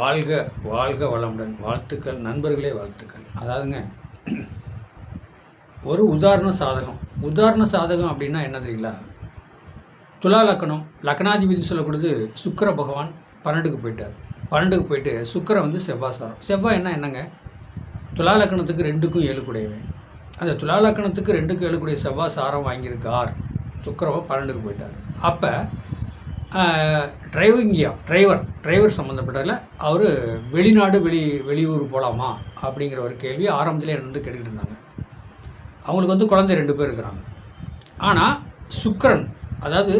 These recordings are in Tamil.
வாழ்க வாழ்க வளமுடன். வாழ்த்துக்கள் நண்பர்களே வாழ்த்துக்கள். அதாவதுங்க ஒரு உதாரண சாதகம். உதாரண சாதகம் அப்படின்னா என்ன தெரியுங்களா? துலா லக்கணம். லக்னாதிபதி சொல்லக்கூடியது சுக்கிர பகவான் பன்னெண்டுக்கு போயிட்டார். பன்னெண்டுக்கு போயிட்டு சுக்கரை வந்து செவ்வாசாரம். செவ்வாய் என்ன என்னங்க? துலா லக்கணத்துக்கு ரெண்டுக்கும் ஏழு அந்த துலா லக்கணத்துக்கு ரெண்டுக்கும் ஏழுக்குடைய செவ்வாய் சாரம் வாங்கியிருக்கார். சுக்கிரவன் பன்னெண்டுக்கு போயிட்டார். அப்போ டிரைவிங்கியா டிரைவர் டிரைவர் சம்மந்தப்பட்டதில் அவர் வெளிநாடு வெளி வெளியூர் போகலாமா அப்படிங்கிற ஒரு கேள்வி ஆரம்பத்தில் வந்து கேட்டுக்கிட்டு இருந்தாங்க. அவங்களுக்கு வந்து குழந்தை ரெண்டு பேர் இருக்கிறாங்க. ஆனால் சுக்கரன் அதாவது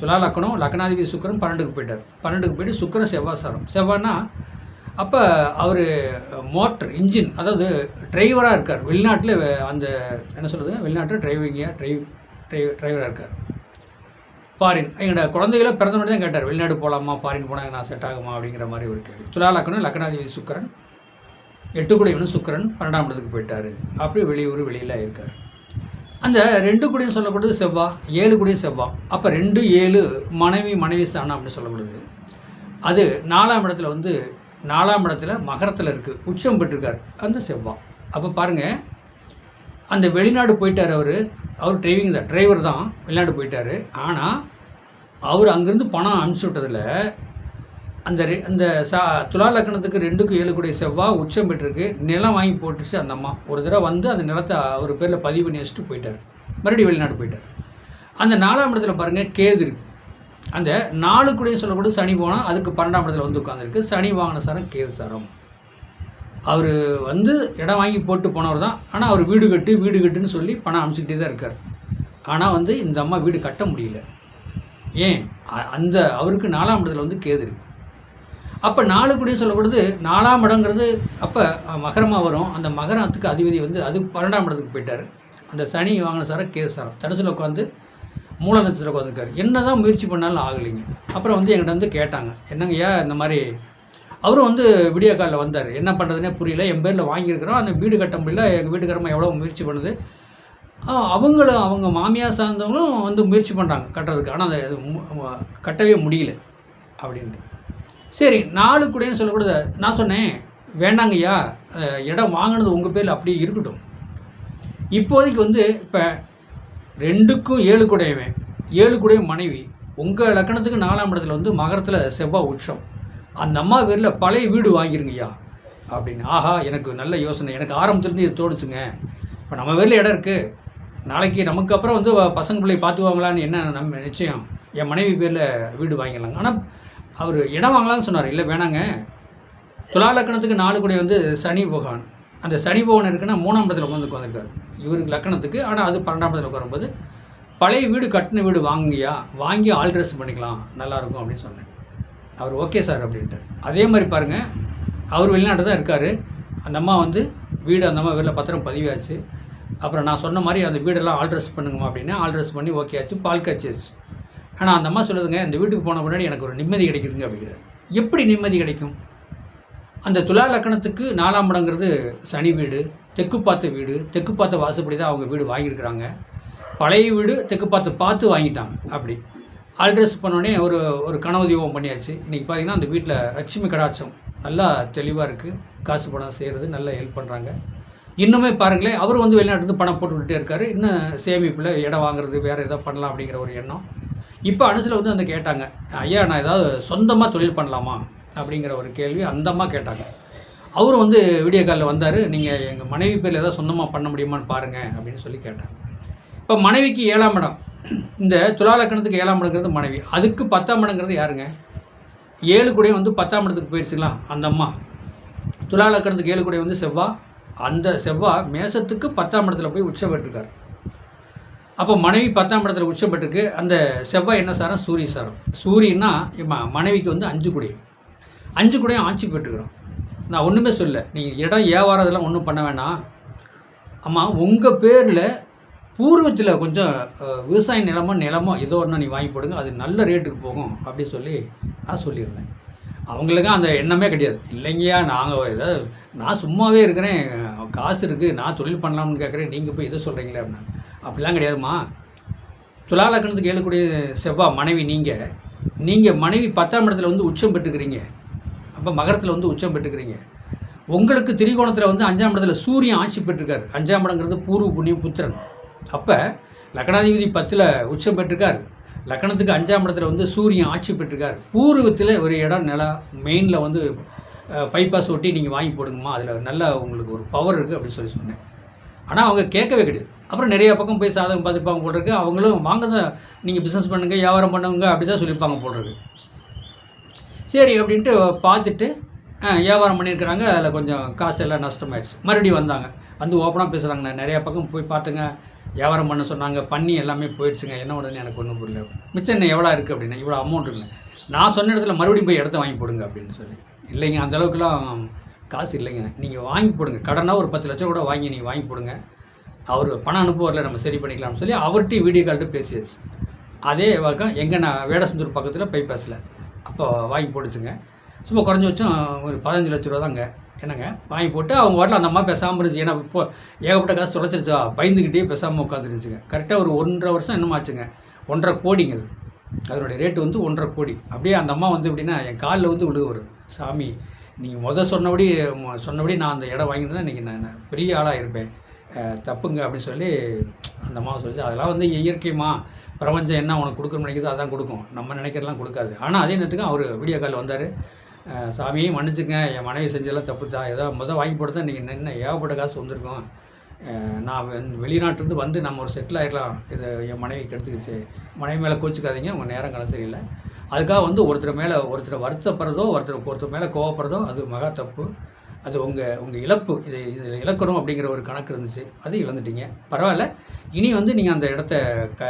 துலா லக்கணம் லக்னாதிபதி சுக்கிரன் பன்னெண்டுக்கு போயிட்டார். பன்னெண்டுக்கு போயிட்டு சுக்கிரன் செவ்வாசாரம். செவ்வாய்னா அப்போ அவர் மோட்டர் இன்ஜின் அதாவது டிரைவராக இருக்கார். வெளிநாட்டில் அந்த என்ன சொல்கிறது வெளிநாட்டில் டிரைவிங்கியாக டிரைவ் டிரைவ் டிரைவராக இருக்கார். ஃபாரின் எங்களோட குழந்தைகளை பிறந்த தான் கேட்டார் வெளிநாடு போகலாமா ஃபாரின் போனால் நான் செட் ஆகுமா? அப்படிங்கிற மாதிரி ஒரு கேள்வி. துலா லக்கணம் லக்னாதிபதி சுக்கரன் எட்டுக்குடையவனு சுக்கரன் பன்னெண்டாம் இடத்துக்கு போயிட்டார். அப்படி வெளியூர் வெளியில் இருக்கார். அந்த ரெண்டு குடியும் சொல்லக்கூடியது செவ்வா ஏழு குடியும் செவ்வா. அப்போ ரெண்டு ஏழு மனைவி மனைவி ஸ்தானம் அப்படின்னு சொல்லப்படுது. அது நாலாம் இடத்துல வந்து நாலாம் இடத்துல மகரத்தில் இருக்குது உச்சம் பெற்றிருக்கார். அந்த செவ்வா. அப்போ பாருங்கள் அந்த வெளிநாடு போயிட்டார் அவர். அவர் டிரைவிங் தான் டிரைவர் தான் வெளிநாடு போயிட்டார். ஆனால் அவர் அங்கேருந்து பணம் அனுப்பிச்சி விட்டதில் அந்த ரெ- அந்த சா துலா லக்கணத்துக்கு ரெண்டுக்கும் ஏழு கூடிய செவ்வாய் உச்சம் பெற்றிருக்கு. நிலம் வாங்கி போட்டுச்சு அந்த அம்மா. ஒரு தடவை வந்து அந்த நிலத்தை அவர் பேரில் பதிவு பண்ணி வச்சுட்டு போயிட்டார். மறுபடியும் வெளிநாடு போயிட்டார். அந்த நாலாம் இடத்துல பாருங்கள் கேது இருக்கு. அந்த நாலு கூடிய சொல்லக்கூட சனி போனால் அதுக்கு பன்னெண்டாம் இடத்துல வந்து உட்காந்துருக்கு சனி வாங்கின சாரம் கேது சாரம். அவர் வந்து இடம் வாங்கி போட்டு போனவர் தான். ஆனால் அவர் வீடு கட்டு வீடு கட்டுன்னு சொல்லி பணம் அனுப்பிச்சிக்கிட்டே தான் இருக்கார். ஆனால் வந்து இந்த அம்மா வீடு கட்ட முடியல. ஏன்? அ- அந்த அவருக்கு நாலாம் இடத்துல வந்து கேது இருக்கு. அப்போ நாலு கூடிய சொல்லப்படுது நாலாம் இடங்கிறது அப்போ மகரமாக வரும். அந்த மகரத்துக்கு அதிபதி வந்து அது பன்னெண்டாம் இடத்துக்கு போயிட்டார். அந்த சனி வாங்கின சார கேது சாரம். தடசில் உட்காந்து மூல நட்சத்திரம் உட்காந்துருக்காரு என்ன தான் முயற்சி பண்ணாலும் ஆகலைங்க. அப்புறம் வந்து எங்கள்கிட்ட வந்து கேட்டாங்க. என்னங்கய்யா இந்த மாதிரி அவரும் வந்து வீடியோ காலில் வந்தார். என்ன பண்ணுறதுனே புரியல. என் பேரில் வாங்கியிருக்கிறோம். அந்த வீடு கட்ட முடியல. எங்கள் வீட்டுக்காரமாக எவ்வளோ முயற்சி பண்ணுது. அவங்களும் அவங்க மாமியார் சார்ந்தவங்களும் வந்து முயற்சி பண்ணுறாங்க கட்டுறதுக்கு. ஆனால் அதை அது கட்டவே முடியல அப்படின்ட்டு. சரி நாலு கூடன்னு சொல்லக்கூடாது. நான் சொன்னேன் வேண்டாங்கய்யா இடம் வாங்கினது உங்கள் பேரில் அப்படியே இருக்கட்டும். இப்போதைக்கு வந்து இப்போ ரெண்டுக்கும் ஏழு குடையவன் ஏழு குடையும் மனைவி. உங்கள் லக்கணத்துக்கு நாலாம் இடத்துல வந்து மகரத்தில் செவ்வாய் உச்சம். அந்த அம்மா பேரில் பழைய வீடு வாங்கிருங்கய்யா அப்படின்னு. ஆஹா எனக்கு நல்ல யோசனை. எனக்கு ஆரம்பத்துலேருந்து இது தோணுச்சுங்க. இப்போ நம்ம பேரில் இடம் இருக்குது நாளைக்கு நமக்கு அப்புறம் வந்து பசங்க பிள்ளை பார்த்துக்குவாங்களான்னு என்ன நம்ம நிச்சயம்? என் மனைவி பேரில் வீடு வாங்கிடலாங்க. ஆனால் அவர் இடம் வாங்கலாம்னு சொன்னார். இல்லை வேணாங்க. துலா லக்கணத்துக்கு நாலு கூட வந்து சனி பகவான். அந்த சனி பகவான் இருக்குன்னா மூணாம் இடத்துல உட்காந்து உட்காந்துருக்கார் இவருக்கு லக்கணத்துக்கு ஆனால் அது பன்னெண்டாம் இடத்துல உட்காரும்போது பழைய வீடு கட்டின வீடு வாங்கியா வாங்கி ஆல்ட்ரஸ் பண்ணிக்கலாம். நல்லாயிருக்கும் அப்படின்னு சொன்னேன். அவர் ஓகே சார் அப்படின்ட்டு அதே மாதிரி பாருங்கள் அவர் வெளிநாட்டு தான் இருக்கார். அந்த அம்மா வந்து வீடு அந்த அம்மா வீட்டில் பத்திரம் பதிவாச்சு. அப்புறம் நான் சொன்ன மாதிரி அந்த வீடெல்லாம் ஆல்ட்ரஸ் பண்ணுங்கம்மா அப்படின்னு ஆல்ட்ரஸ் பண்ணி ஓகே ஆச்சு பால் காய்ச்சியாச்சு ஆனால் அந்த அம்மா சொல்லுதுங்க இந்த வீட்டுக்கு போன முன்னாடி எனக்கு ஒரு நிம்மதி கிடைக்குதுங்க அப்படிங்கிறார். எப்படி நிம்மதி கிடைக்கும்? அந்த துலா லக்கணத்துக்கு நாலாம் இடங்கிறது சனி வீடு தெற்கு பார்த்த வீடு தெற்கு பார்த்த வாசப்படி தான் அவங்க வீடு வாங்கியிருக்கிறாங்க. பழைய வீடு தெற்கு பார்த்து பார்த்து வாங்கிட்டாங்க அப்படி. ஆல்ட்ரஸ் பண்ணோடனே ஒரு ஒரு கனவு தீபம் பண்ணியாச்சு. இன்றைக்கி பார்த்தீங்கன்னா அந்த வீட்டில் லட்சுமி கடாட்சம் நல்லா தெளிவாக இருக்குது காசு பணம் செய்கிறது நல்லா ஹெல்ப் பண்ணுறாங்க இன்னுமே பாருங்களேன் அவர் வந்து வெளிநாட்டுலேருந்து பணம் போட்டுக்கிட்டே இருக்காரு. இன்னும் சேமிப்பில் இடம் வாங்குறது வேறு ஏதாவது பண்ணலாம் அப்படிங்கிற ஒரு எண்ணம். இப்போ அனுசில் வந்து அந்த கேட்டாங்க ஐயா நான் ஏதாவது சொந்தமாக தொழில் பண்ணலாமா? அப்படிங்கிற ஒரு கேள்வி அந்த அம்மா கேட்டாங்க. அவரும் வந்து வீடியோ காலில் வந்தார் நீங்கள் எங்கள் மனைவி பேரில் ஏதாவது சொந்தமாக பண்ண முடியுமான்னு பாருங்கள் அப்படின்னு சொல்லி கேட்டாங்க இப்போ மனைவிக்கு ஏழாம் இடம். இந்த துலா லக்கணத்துக்கு ஏழாம் இடங்கிறது மனைவி. அதுக்கு பத்தாம் இடங்கிறது யாருங்க? ஏழு கூட வந்து பத்தாம் இடத்துக்கு போயிடுச்சுங்களா அந்த அம்மா துலா லக்கணத்துக்கு ஏழு கூட வந்து செவ்வா அந்த செவ்வாய் மேசத்துக்கு பத்தாம் இடத்துல போய் உச்சம் பெற்றிருக்கார். அப்போ மனைவி பத்தாம் இடத்துல உச்சம் பெற்றிருக்கு. அந்த செவ்வாய் என்ன சாரம்? சூரிய சாரம். சூரியன்னா மனைவிக்கு வந்து அஞ்சு குடையும் அஞ்சு குடையும் ஆட்சி பெற்றுக்கிறோம். நான் ஒன்றுமே சொல்ல நீங்கள் இடம் ஏவாரதெல்லாம் ஒன்றும் பண்ண வேணாம். ஆமாம் உங்கள் பேரில் பூர்வத்தில் கொஞ்சம் விவசாய நிலமோ நிலமோ ஏதோ ஒன்று நீ வாங்கி போடுங்க. அது நல்ல ரேட்டுக்கு போகும் அப்படி சொல்லி நான் சொல்லியிருந்தேன். அவங்களுக்கு அந்த எண்ணமே கிடையாது. இல்லைங்கய்யா நாங்கள் ஏதாவது நான் சும்மாவே இருக்கிறேன். காசு இருக்குது நான் தொழில் பண்ணலாம்னு கேட்குறேன் நீங்கள் போய் இதை சொல்கிறீங்களே அப்படின்னா. அப்படிலாம் கிடையாதும்மா. துலா லக்கணத்துக்கு ஏழக்கூடிய செவ்வாய் மனைவி நீங்கள் நீங்கள் மனைவி பத்தாம் இடத்துல வந்து உச்சம் பெற்றுக்கிறீங்க. அப்போ மகரத்தில் வந்து உச்சம் பெற்றுக்கிறீங்க. உங்களுக்கு திரிகோணத்தில் வந்து அஞ்சாம் இடத்துல சூரியன் ஆட்சி பெற்றிருக்காரு. அஞ்சாம் இடங்கிறது பூர்வ புண்ணியம் புத்திரன். அப்போ லக்னாதிபதி பத்தில் உச்சம் பெற்றிருக்கார். லக்னத்துக்கு அஞ்சாம் இடத்துல வந்து சூரியன் ஆட்சி பெற்றிருக்கார். பூர்வத்தில் ஒரு இடம் நிலம் மெயினில் வந்து பைபாஸ் ஒட்டி நீங்கள் வாங்கி போடுங்கம்மா அதில் நல்ல உங்களுக்கு ஒரு பவர் இருக்குது அப்படின்னு சொல்லி சொன்னேன். ஆனால் அவங்க கேட்கவே கிடையாது. அப்புறம் நிறைய பக்கம் போய் சாதகம் பார்த்துருப்பாங்க போட்டிருக்கு. அவங்களும் வாங்க தான் நீங்கள் பிஸ்னஸ் பண்ணுங்கள் வியாபாரம் பண்ணுங்க அப்படி தான் சொல்லியிருப்பாங்க போட்டிருக்கு. சரி அப்படின்ட்டு பார்த்துட்டு வியாபாரம் பண்ணியிருக்கிறாங்க. அதில் கொஞ்சம் காசு எல்லாம் நஷ்டமாயிடுச்சு மறுபடியும் வந்தாங்க. வந்து ஓப்பனாக பேசுகிறாங்க நான் பக்கம் போய் பார்த்துங்க. வியாபாரம் பண்ண சொன்னாங்க பண்ணி எல்லாமே போயிடுச்சுங்க. என்ன உடனே எனக்கு ஒன்றும் புரியல. மிச்சம் என்ன எவ்வளோ இருக்குது அப்படின்னா இவ்வளோ அமௌண்ட் இல்லை. நான் சொன்ன இடத்துல மறுபடியும் போய் இடத்த வாங்கி போடுங்க அப்படின்னு சொல்லி. இல்லைங்க அந்த அளவுக்குலாம் காசு இல்லைங்க. நீங்கள் வாங்கி போடுங்க. கடனாக ஒரு பத்து லட்சம் கூட வாங்கி நீங்கள் வாங்கி போடுங்க. அவர் பணம் அனுப்புவரில் நம்ம சரி பண்ணிக்கலாம்னு சொல்லி அவர்கிட்டையும் வீடியோ கால்ட்டு பேசியாச்சு. அதே பக்கம் எங்கே நான் வேடசந்தூர் பக்கத்தில் பைபாஸில் அப்போ வாங்கி போட்டுச்சுங்க. சும்மா குறைஞ்சபட்சம் ஒரு பதினஞ்சு லட்ச ரூபா தாங்க என்னங்க? வாங்கி போட்டு அவங்க வாட்டில் அந்த அம்மா பேசாமல் இருந்துச்சு. ஏன்னா இப்போ ஏகப்பட்ட காசு தொலைச்சிருச்சா. பயந்துக்கிட்டே பேசாமல் உட்காந்துருந்துச்சுங்க கரெக்டாக ஒரு ஒன்றரை வருஷம் என்னமாச்சுங்க ஒன்றரை கோடிங்க அது. அதனுடைய ரேட்டு வந்து ஒன்றரை கோடி. அப்படியே அந்த அம்மா வந்து எப்படின்னா என் காலில் வந்து விழுக சாமி நீங்கள் முத சொன்னபடி சொன்னபடி நான் அந்த இடம் வாங்கியிருந்தேன் இன்றைக்கி நான் பெரிய ஆளாக இருப்பேன். தப்புங்க. அப்படின்னு சொல்லி அந்த அம்மா சொல்லிச்சு. அதெல்லாம் வந்து இயற்கைமா பிரபஞ்சம் என்ன உனக்கு கொடுக்கணும்னு நினைக்கிறதோ அதான் கொடுக்கும். நம்ம நினைக்கிறதெல்லாம் கொடுக்காது. ஆனால் அதே நேரத்துக்கு அவர் வீடியோ கால் வந்தார். சாமியை மன்னிச்சுங்க. என் மனைவி செஞ்சதெல்லாம் தப்பு தான். ஏதோ முதல் வாங்கி போட்டு தான் நீங்கள் என்ன ஏகப்பட்ட காசு வந்திருக்கோம். நான் வந்து வெளிநாட்டிலேருந்து வந்து நம்ம ஒரு செட்டில் ஆகிடலாம் இது என் மனைவி கெடுத்துக்கிச்சு. மனைவி மேலே கோச்சிக்காதீங்க. உங்கள் நேரம் காலம் சரியில்லை. அதுக்காக வந்து ஒருத்தர் மேலே ஒருத்தர் வருத்தப்படுறதோ ஒருத்தர் ஒருத்தர் மேலே கோவப்படுறதோ அது மகா தப்பு. அது உங்கள் உங்கள் இழப்பு. இது இது இழக்கணும் அப்படிங்கிற ஒரு கணக்கு இருந்துச்சு. அது இழந்துட்டீங்க. பரவாயில்ல. இனி வந்து நீங்கள் அந்த இடத்த க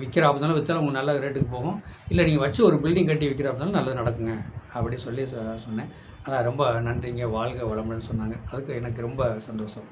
விற்கிற இருந்தாலும் விற்றாலும் உங்களுக்கு நல்ல ரேட்டுக்கு போகும். இல்லை நீங்கள் வச்சு ஒரு பில்டிங் கட்டி விற்கிற இருந்தாலும் நல்லது நடக்குங்க அப்படி சொல்லி சொன்னேன். அதான் ரொம்ப நன்றிங்க வாழ்க வளமுடன் சொன்னாங்க. அதுக்கு எனக்கு ரொம்ப சந்தோஷம்.